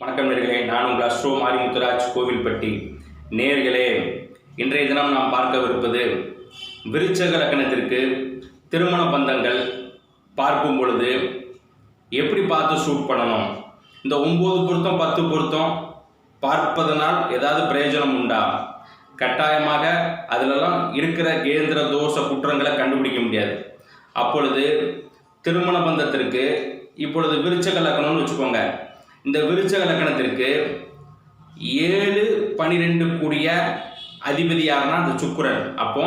வணக்கம் நேர்களே நான் உங்கள் அஸ்ரோ மாரிமுத்துராஜ் கோவில்பட்டி. நேர்களே இன்றைய தினம் நாம் பார்க்கவிருப்பது விருச்சக லக்கணத்திற்கு திருமண பந்தங்கள் பார்க்கும் பொழுது எப்படி பார்த்து ஷூட் பண்ணணும்? இந்த ஒம்பது பொருத்தம் பத்து பொருத்தம் பார்ப்பதனால் ஏதாவது பிரயோஜனம் உண்டா? கட்டாயமாக அதிலெல்லாம் இருக்கிற கேந்திர தோஷ குற்றங்களை கண்டுபிடிக்க முடியாது. அப்பொழுது திருமண பந்தத்திற்கு இப்பொழுது விருச்சக லக்கணம்னு வச்சுக்கோங்க. இந்த விருச்சக லக்கணத்திற்கு ஏழு பனிரெண்டு கூடிய அதிபதி யாருன்னா அந்த சுக்குரன். அப்போ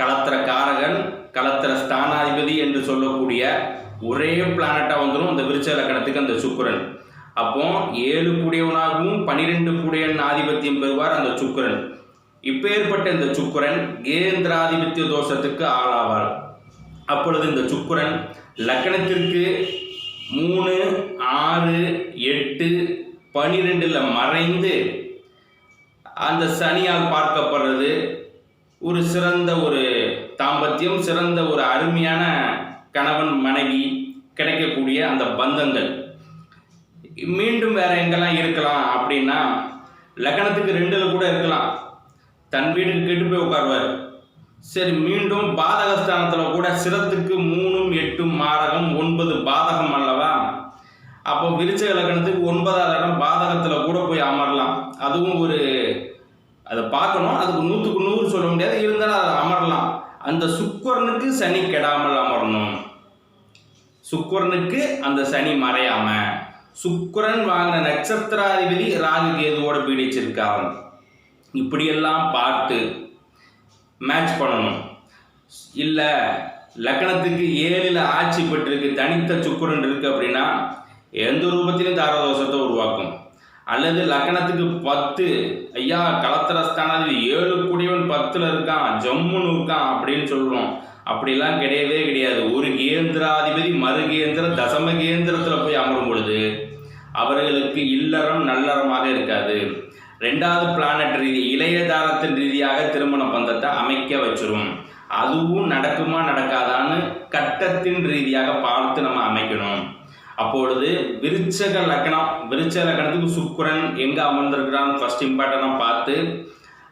கலத்திர காரகன் கலத்திர ஸ்தானாதிபதி என்று சொல்லக்கூடிய ஒரே பிளானட்டாக வந்துடும் அந்த விருச்ச லக்கணத்துக்கு அந்த சுக்குரன். அப்போ ஏழு கூடியவனாகவும் பனிரெண்டு கூடியவன் ஆதிபத்தியம் பெறுவார் அந்த சுக்கிரன். இப்பேற்பட்ட இந்த சுக்கிரன் கேந்திராதிபத்திய தோஷத்துக்கு ஆளாவார் அப்பொழுது இந்த சுக்குரன் லக்கணத்திற்கு மூணு ஆறு எட்டு பனிரெண்டில் மறைந்து அந்த சனியால் பார்க்கப்படுறது ஒரு சிறந்த ஒரு தாம்பத்தியம் சிறந்த ஒரு அருமையான கணவன் மனைவி கிடைக்கக்கூடிய அந்த பந்தங்கள். மீண்டும் வேற எங்கெல்லாம் இருக்கலாம் அப்படின்னா லக்னத்துக்கு ரெண்டில் கூட இருக்கலாம். தன் வீட்டுக்கு கெட்டு போய் உட்காருவார். சரி மீண்டும் பாதகஸ்தானத்தில் கூட சிரத்துக்கு மூணும் எட்டும் மாரகம் ஒன்பது பாதகம் அல்லவா? அப்போ விருச்சக லக்னத்துக்கு ஒன்பதாவது இடம் பாதகத்தில் கூட போய் அமரலாம். அதுவும் ஒரு அதை பார்க்கணும். அதுக்கு நூற்றுக்கு நூறு சொல்ல முடியாது. இருந்தாலும் அதை அமரலாம். அந்த சுக்கரனுக்கு சனி கெடாமல் அமரணும். சுக்கரனுக்கு அந்த சனி மறையாம. சுக்கரன் வாங்கின நட்சத்திராதிபதி ராகு கேதுவோட பீடிச்சிருக்காங்க இப்படியெல்லாம் பார்த்து மேட்ச் பண்ணணும். இல்லை லக்னத்துக்கு ஏழில் ஆட்சி பெற்றிருக்கு தனித்த சுக்கிரன் இருக்குது அப்படின்னா எந்த ரூபத்திலும் தாரதோஷத்தை உருவாக்கும். அல்லது லக்னத்துக்கு பத்து ஐயா கலத்திரஸ்தானாதிபதி ஏழு கூடியவன் பத்தில் இருக்கான் ஜம்முன்னு இருக்கான் அப்படின்னு சொல்கிறோம் அப்படிலாம் கிடையவே கிடையாது. ஒரு கேந்திராதிபதி மறு கேந்திர தசம கேந்திரத்தில் போய் அமரும் பொழுது அவர்களுக்கு இல்லறம் நல்லறமாக இருக்காது. ரெண்டாவது பிளானட் ரீதி இளையதாரத்தின் ரீதியாக திருமண பந்தத்தை அமைக்க வச்சிரும் அதுவும் நடக்குமா நடக்காதான்னு கட்டத்தின் ரீதியாக பார்த்து நம்ம அமைக்கணும். அப்பொழுது விருச்சக லக்னம் விருச்ச லக்னத்துக்கு சுக்கரன் எங்கே அமர்ந்திருக்கிறான்னு ஃபர்ஸ்ட் இம்பார்ட்டனாக பார்த்து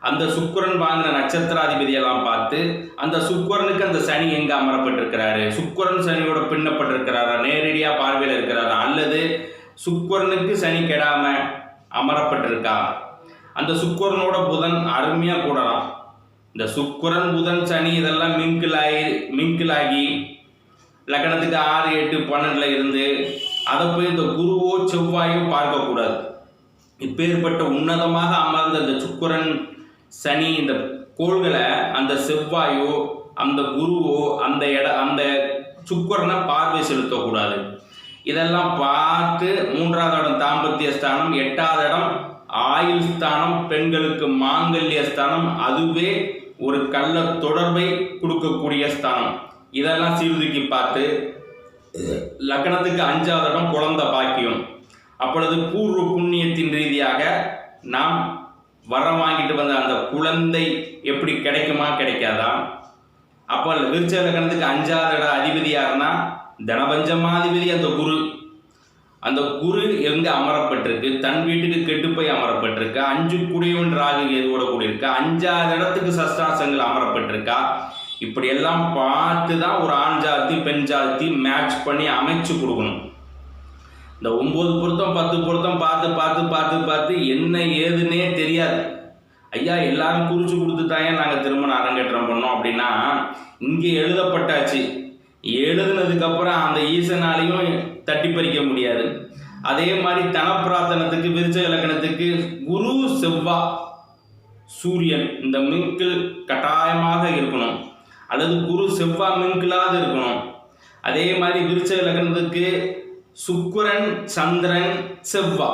அந்த சுக்கரன் வாங்கின நட்சத்திராதிபதியெல்லாம் பார்த்து அந்த சுக்கரனுக்கு அந்த சனி எங்கே அமரப்பட்டிருக்கிறாரு? சுக்கரன் சனியோட பின்னப்பட்டிருக்கிறாரா? நேரடியாக பார்வையில் இருக்கிறாரா? அல்லது சுக்கரனுக்கு சனி கெடாமல் அமரப்பட்டிருக்கா? அந்த சுக்கரனோட புதன் அருமையாக கூடலாம். இந்த சுக்கரன் புதன் சனி இதெல்லாம் மிங்கிலாகி மிங்கிலாகி லக்னத்துக்கு ஆறு எட்டு பன்னெண்டில் இருந்து அதை போய் இந்த குருவோ செவ்வாயோ பார்க்கக்கூடாது. இப்பேற்பட்ட உன்னதமாக அமர்ந்த இந்த சுக்கரன் சனி இந்த கோள்களை அந்த செவ்வாயோ அந்த குருவோ அந்த இட அந்த சுக்கரனை பார்வை செலுத்தக்கூடாது. இதெல்லாம் பார்த்து மூன்றாவது இடம் தாம்பத்திய ஸ்தானம் எட்டாவது இடம் ஆயுள் ஸ்தானம் பெண்களுக்கு மாங்கல்ய ஸ்தானம் அதுவே ஒரு கள்ள தொடர்பை கொடுக்கக்கூடிய ஸ்தானம். இதெல்லாம் சீர்தூக்கி பார்த்து லக்னத்துக்கு அஞ்சாவது இடம் குழந்தை பாக்கியம். அப்பொழுது பூர்வ புண்ணியத்தின் ரீதியாக நாம் வரம் வாங்கிட்டு வந்த அந்த குழந்தை எப்படி கிடைக்குமா கிடைக்காதா? அப்போ விருச்ச லக்னத்துக்கு அஞ்சாவது இடம் அதிபதி யாருன்னா தனபஞ்சமாதிபதி அந்த குரு. அந்த குரு எங்க அமரப்பட்டிருக்கு? தன் வீட்டுக்கு கெட்டு போய் அமரப்பட்டிருக்கு? அஞ்சு குடியவன் ராகு எதுவோட கூடியிருக்கா? அஞ்சாவது இடத்துக்கு சஸ்தாசங்கள் அமரப்பட்டிருக்கா? இப்படி எல்லாம் பார்த்து தான் ஒரு ஆண் ஜாதி பெண் ஜாதி மேட்ச் பண்ணி அமைச்சு கொடுக்கணும். இந்த ஒன்பது பொருத்தம் பத்து பொருத்தம் பார்த்து பார்த்து பார்த்து பார்த்து என்ன ஏதுன்னே தெரியாது. ஐயா எல்லாரும் குறிச்சு கொடுத்துட்டாங்க நாங்கள் திருமணம் அரங்கேற்றம் பண்ணோம் அப்படின்னா இங்கே எழுதப்பட்டாச்சு. எழுதுனதுக்கப்புறம் அந்த ஈசனாலையும் தட்டி பறிக்க முடியாது. அதே மாதிரி தனப்பிரார்த்தனத்துக்கு விருச்ச இலக்கணத்துக்கு குரு செவ்வா சூரியன் இந்த மிங்கிள் கட்டாயமாக இருக்கணும். அல்லது குரு செவ்வா மிங்கிளாவது இருக்கணும். அதே மாதிரி விருச்ச இலக்கணத்துக்கு சுக்கரன் சந்திரன் செவ்வா.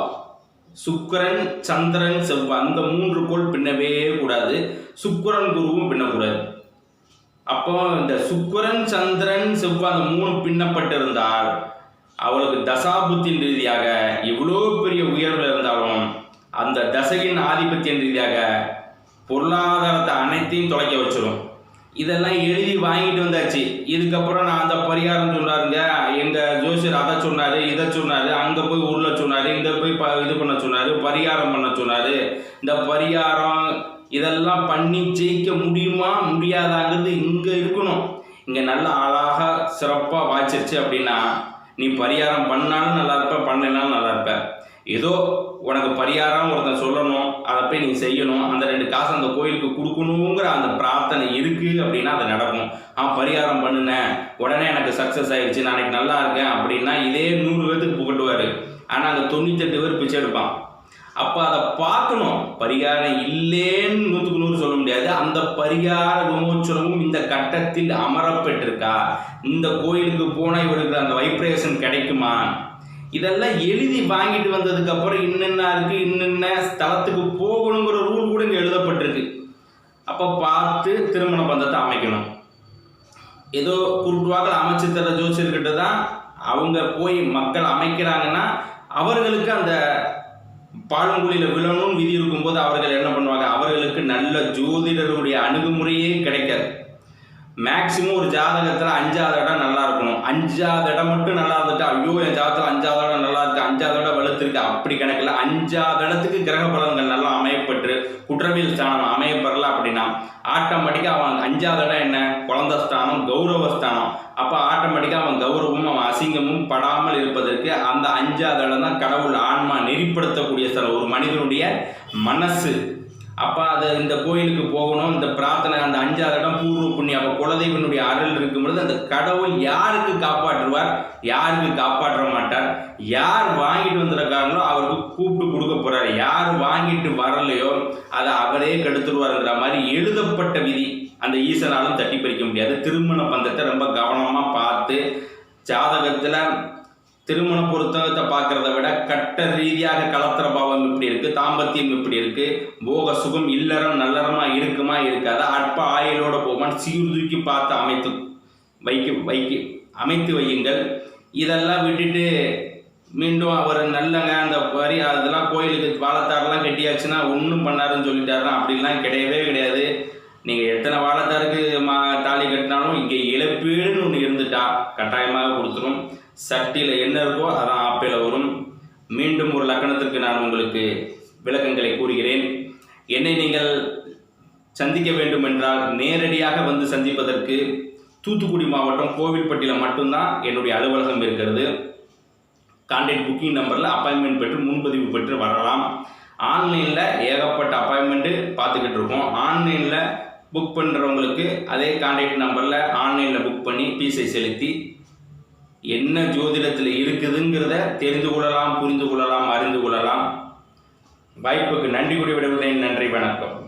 சுக்கரன் சந்திரன் செவ்வா. இந்த மூன்று கோள் பின்னவே கூடாது. சுக்கரன் குருவும் பின்னக்கூடாது. அப்போ இந்த சுக்கரன் சந்திரன் செவ்வா அந்த மூணு பின்னப்பட்டிருந்தால் அவளுக்கு தசாபுத்தின் ரீதியாக எவ்வளோ பெரிய உயர்வில் இருந்தாலும் அந்த தசையின் ஆதிபத்தியின் ரீதியாக பொருளாதாரத்தை அனைத்தையும் தொலைக்க வச்சிடும் இதெல்லாம் எழுதி வாங்கிட்டு வந்தாச்சு. இதுக்கப்புறம் நான் அந்த பரிகாரம் சொன்னாருங்க எங்கள் ஜோசியர் அதை சொன்னார் இதை சொன்னார் அங்கே போய் உள்ள சொன்னார் இங்கே போய் ப- இது பண்ண சொன்னார் பரிகாரம் பண்ண சொன்னார். இந்த பரிகாரம் இதெல்லாம் பண்ணி ஜெயிக்க முடியுமா முடியாதாங்கிறது இங்கே இருக்கணும். இங்கே நல்ல அழகாக சிறப்பாக வாய்ச்சிருச்சு அப்படின்னா நீ பரிகாரம் பண்ணாலும் நல்லா இருப்ப பண்ணலாம் நல்லா இருப்ப. ஏதோ உனக்கு பரிகாரம் ஒருத்தன் சொல்லணும் அதை போய் நீ செய்யணும் அந்த ரெண்டு காசு அந்த கோயிலுக்கு கொடுக்கணுங்கிற அந்த பிரார்த்தனை இருக்கு அப்படின்னா அது நடக்கும். ஆ பரிகாரம் பண்ணுனேன் உடனே எனக்கு சக்ஸஸ் ஆயிடுச்சு நாளைக்கு நல்லா இருக்கேன் அப்படின்னா இதே நூறு பேர்த்துக்கு புகட்டுவார். ஆனால் அந்த தொண்ணூத்தெட்டு பேர் பிச்சை எடுப்பான். அப்போ அதை பார்க்கணும் பரிகாரம் இல்லேன்னு நூற்றுக்கு அந்த பரிகார விமோச்சனமும் இந்த கட்டத்தில் அமரப்பட்டிருக்கா? இந்த கோயிலுக்கு போனால் இவருக்கு அந்த வைப்ரேஷன் கிடைக்குமா? இதெல்லாம் எழுதி வாங்கிட்டு வந்ததுக்கப்புறம் இன்னென்ன இருக்குது இன்னென்ன ஸ்தலத்துக்கு போகணுங்கிற ரூல் கூட இங்கே எழுதப்பட்டிருக்கு. அப்போ பார்த்து திருமண பந்தத்தை அமைக்கணும். ஏதோ குருட்டுவாக்கள் அமைச்சு தர ஜோசியர்கிட்ட தான் அவங்க போய் மக்கள் அமைக்கிறாங்கன்னா அவர்களுக்கு அந்த பாலங்குழியில் விழணும்னு விதி இருக்கும்போது அவர்கள் என்ன பண்ணுவாங்க? அவர்களுக்கு நல்ல ஜோதிடருடைய அணுகுமுறையே கிடைக்காது. மேக்சிமம் ஒரு ஜாதகத்தில் அஞ்சாவது இடம் நல்லா இருக்கணும். அஞ்சாவது இடம் மட்டும் நல்லா இருந்துட்டு ஐயோ என் ஜாதகத்தில் அஞ்சாவது இடம் நல்லா இருக்கு? அஞ்சாவது இடம் வலுத்திருக்கு? அப்படி கணக்கில் அஞ்சாவது இடத்துக்கு கிரக பலன்கள் நல்லா அமையப்பட்டு குற்றவியல் ஸ்தானம் அமையப்படல அப்படின்னா ஆட்டோமேட்டிக்காக அவன் அஞ்சாவது இடம் என்ன? குழந்த ஸ்தானம் கௌரவ ஸ்தானம் அப்போ ஆட்டோமேட்டிக்காக அவன் கௌரவமும் அவன் அசிங்கமும் படாமல் இருப்பதற்கு அந்த அஞ்சாவது இடம் தான் கடவுள் ஆன்மா நெறிப்படுத்தக்கூடிய ஸ்தலம் ஒரு மனிதனுடைய மனசு. அப்போ அது இந்த கோயிலுக்கு போகணும் இந்த பிரார்த்தனை அந்த அஞ்சாவது இடம் பூர்வ புண்ணியம். அப்போ குலதெய்வனுடைய அருள் இருக்கும் பொழுது அந்த கடவுள் யாருக்கு காப்பாற்றுவார்? யாருக்கு காப்பாற்ற மாட்டார்? யார் வாங்கிட்டு வந்திருக்காங்களோ அவருக்கு கூப்பிட்டு கொடுக்க போகிறார் யார் வாங்கிட்டு வரலையோ அதை அவரே கெடுத்துருவாருங்கிற மாதிரி எழுதப்பட்ட விதி. அந்த ஈசனாலும் தட்டி பறிக்க முடியாது. திருமண பந்தத்தை ரொம்ப கவனமாக பார்த்து ஜாதகத்தில் திருமண பொருத்தத்தை பார்க்கறத விட கட்ட ரீதியாக கலத்திர பாவம் எப்படி இருக்கு தாம்பத்தியம் எப்படி இருக்கு போக சுகம் இல்லறம் நல்லறமா இருக்குமா இருக்காதா? அற்ப ஆயிலோட போமான்னு சீர்தூக்கி பார்த்து அமைத்து வைக்க வைக்க அமைத்து வையுங்கள். இதெல்லாம் விட்டுட்டு மீண்டும் அவர் நல்லங்க அந்த வரி அதெல்லாம் கோயிலுக்கு வாழைத்தாரெல்லாம் கட்டியாச்சுன்னா ஒன்றும் பண்ணாருன்னு சொல்லிட்டாருன்னா அப்படிலாம் கிடையவே கிடையாது. நீங்கள் எத்தனை வாழைத்தாருக்கு மா தாலி கட்டினாலும் இங்கே இழப்பீடுன்னு ஒன்று இருந்துட்டா கட்டாயமாக கொடுத்துரும். சட்டியில் என்ன இருக்கோ அதான் ஆப்பிள் வரும். மீண்டும் ஒரு லக்கணத்திற்கு நான் உங்களுக்கு விளக்கங்களை கூறுகிறேன். என்னை நீங்கள் சந்திக்க வேண்டும் என்றால் நேரடியாக வந்து சந்திப்பதற்கு தூத்துக்குடி மாவட்டம் கோவில்பட்டியில் மட்டும்தான் என்னுடைய அலுவலகம் இருக்கிறது. கான்டாக்ட் புக்கிங் நம்பரில் அப்பாயின்மெண்ட் பெற்று முன்பதிவு பெற்று வரலாம். ஆன்லைனில் ஏகப்பட்ட அப்பாயின்மெண்ட்டு பார்த்துக்கிட்டு இருக்கோம். ஆன்லைனில் புக் பண்ணுறவங்களுக்கு அதே கான்டாக்ட் நம்பரில் ஆன்லைனில் புக் பண்ணி ஃபீஸை செலுத்தி என்ன ஜோதிடத்தில் இருக்குதுங்கிறத தெரிந்து கொள்ளலாம் புரிந்து கொள்ளலாம் அறிந்து கொள்ளலாம். வாய்ப்புக்கு நன்றி கூறி விடவில்லை நன்றி வணக்கம்.